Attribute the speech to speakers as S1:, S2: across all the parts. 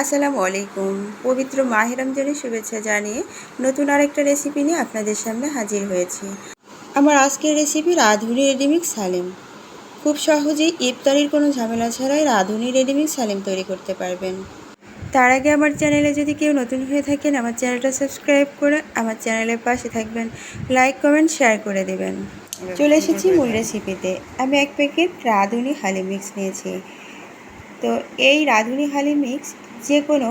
S1: আসসালামু আলাইকুম। পবিত্র মাহে রমজানের শুভেচ্ছা জানিয়ে নতুন আরেকটা রেসিপি নিয়ে আপনাদের সামনে হাজির হয়েছি। আমার আজকের রেসিপি রাঁধুনি রেডিমিক্স সালেম খুব সহজেই ইফতারির কোনো ঝামেলা ছাড়াই রাঁধুনি রেডিমিক্স সালেম তৈরি করতে পারবেন। তার আগে আমার চ্যানেলে যদি কেউ নতুন হয়ে থাকেন, আমার চ্যানেলটা সাবস্ক্রাইব করে আমার চ্যানেলের পাশে থাকবেন। লাইক কমেন্ট শেয়ার করে দেবেন। চলে এসেছি মূল রেসিপিতে আমি এক প্যাকেট রাঁধুনি হালি মিক্স নিয়েছি। তো এই রাঁধুনি হালি মিক্স যে কোনো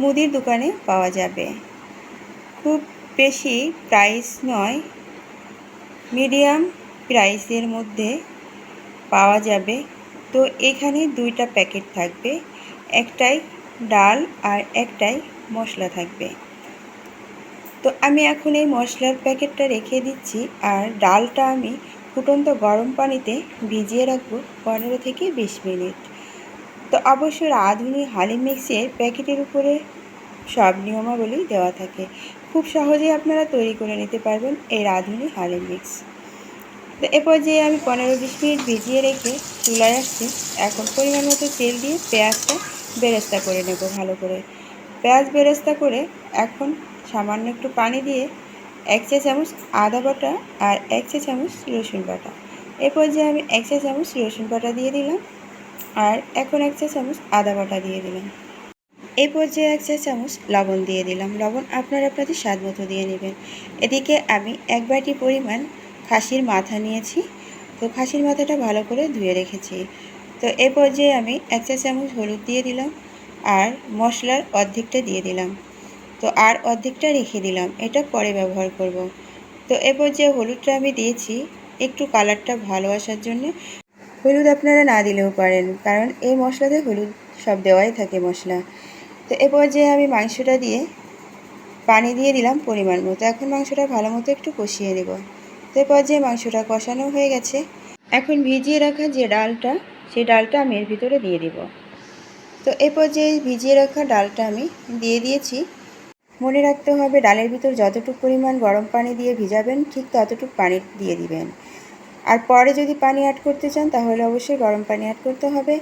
S1: মুদির দোকানে পাওয়া যাবে। খুব বেশি প্রাইস নয় মিডিয়াম প্রাইসের মধ্যে পাওয়া যাবে। তো এখানে দুইটা প্যাকেট থাকবে, একটাই ডাল আর একটাই মশলা থাকবে। তো আমি এখন এই মশলার প্যাকেটটা রেখে দিচ্ছি আর ডালটা আমি ফুটন্ত গরম পানিতে ভিজিয়ে রাখব পনেরো থেকে বিশ মিনিট। তো অবশ্যই রাঁধুনি হালি মিক্সের প্যাকেটের উপরে সব নিয়মাবলী দেওয়া থাকে। খুব সহজেই আপনারা তৈরি করে নিতে পারবেন এই রাঁধুনি হালি মিক্স। তো এরপর যে আমি পনেরো বিশ মিনিট ভিজিয়ে রেখে চুলায় আসছি। এখন পরিমাণ মতো তেল দিয়ে পেঁয়াজটা বেরেস্তা করে নেব ভালো করে। পেঁয়াজ বেরেস্তা করে এখন সামান্য একটু পানি দিয়ে এক চা চামচ আদা বাটা আর এক চা চামচ রসুন বাটা। এরপর যে আমি এক চা চামচ রসুন বাটা দিয়ে দিলাম। আর এখন এক চা চামচ আদা বাটা দিয়ে দিলাম। এই পর্যায়ে এক চা চামচ লবণ দিয়ে দিলাম। লবণ আপনারা আপনাদের স্বাদ মতো দিয়ে নেবেন। এদিকে আমি এক বাটি পরিমাণ খাসির মাথা নিয়েছি। তো খাসির মাথাটা ভালো করে ধুয়ে রেখেছি। তো এ পর্যায়ে আমি এক চা চামচ হলুদ দিয়ে দিলাম আর মশলার অর্ধেকটা দিয়ে দিলাম। তো আর অর্ধেকটা রেখে দিলাম। এটা পরে ব্যবহার করব। তো এ পর্যায়ে হলুদটা আমি দিয়েছি। একটু কালারটা ভালো আসার জন্য হলুদ আপনারা না দিলেও পারেন, কারণ এই মশলাতে হলুদ সব দেওয়াই থাকে মশলা। তো এ পর্যায়ে আমি মাংসটা দিয়ে পানি দিয়ে দিলাম পরিমাণ মতো। এখন মাংসটা ভালো মতো একটু কষিয়ে নেব। তো এ পর্যায়ে মাংসটা কষানো হয়ে গেছে। এখন ভিজিয়ে রাখা যে ডালটা, সেই ডালটা আমি এর ভিতরে দিয়ে দিব। তো এ পর্যায়ে ভিজিয়ে রাখা ডালটা আমি দিয়ে দিয়েছি। মনে রাখতে হবে, ডালের ভিতর যতটুকু পরিমাণ গরম পানি দিয়ে ভিজাবেন, ঠিক ততটুকু পানি দিয়ে দিবেন। আর পরে যদি পানি অ্যাড করতে চান, তাহলে অবশ্যই গরম পানি অ্যাড করতে হবে।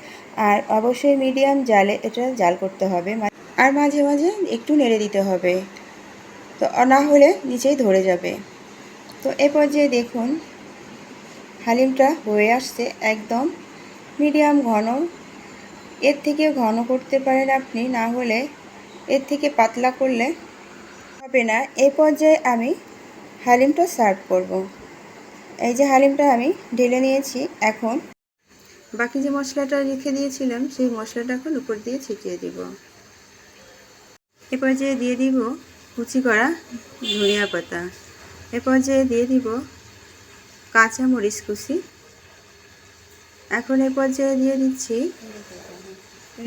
S1: আর অবশ্যই মিডিয়াম জালে এটা জাল করতে হবে। আর মাঝে মাঝে একটু নেড়ে দিতে হবে। তো না হলে নিচেই ধরে যাবে। তো এ পর্যায়ে দেখুন, হালিমটা হয়ে আসছে একদম মিডিয়াম ঘন। এর থেকে ঘন করতে পারেন আপনি, না হলে এর থেকে পাতলা করলে হবে না। এ পর্যায়ে আমি হালিমটা সার্ভ করব। এই যে হালিমটা আমি ঢেলে নিয়েছি এখন। বাকি যে মশলাটা রেখে দিয়েছিলাম, সেই মশলাটা এখন উপর দিয়ে ছিটিয়ে দিব। এরপর পর্যায়ে দিয়ে দিব কুচি করা ধনিয়া পাতা। এরপর পর্যায়ে দিয়ে দিব কাঁচা মরিচ কুচি। এখন এ পর্যায়ে দিয়ে দিচ্ছি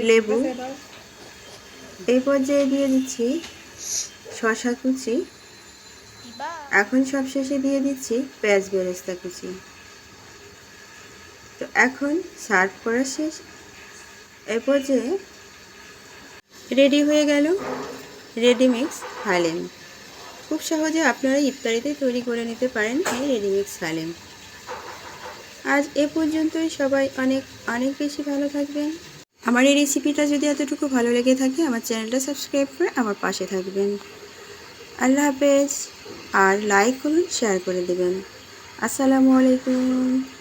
S1: লেবু। এই পর্যায়ে দিয়ে দিচ্ছি শশা কুচি। এখন সব শেষে দিয়ে দিচ্ছি পেঁয়াজ বেরেস্তা কুচি। তো এখন সার্ভ করা শেষ। এ পর্যায়ে রেডি হয়ে গেল রেডিমিক্স হালেম। খুব সহজে আপনারা ইফতারিতে তৈরি করে নিতে পারেন এই রেডিমিক্স হালেম। আজ এ পর্যন্তই। সবাই অনেক অনেক বেশি ভালো থাকবেন। আমার এই রেসিপিটা যদি এতটুকু ভালো লেগে থাকে, আমার চ্যানেলটা সাবস্ক্রাইব করে আমার পাশে থাকবেন। আল্লাহ হাফেজ। আর লাইক করুন শেয়ার করে দেবেন। আসসালামু আলাইকুম।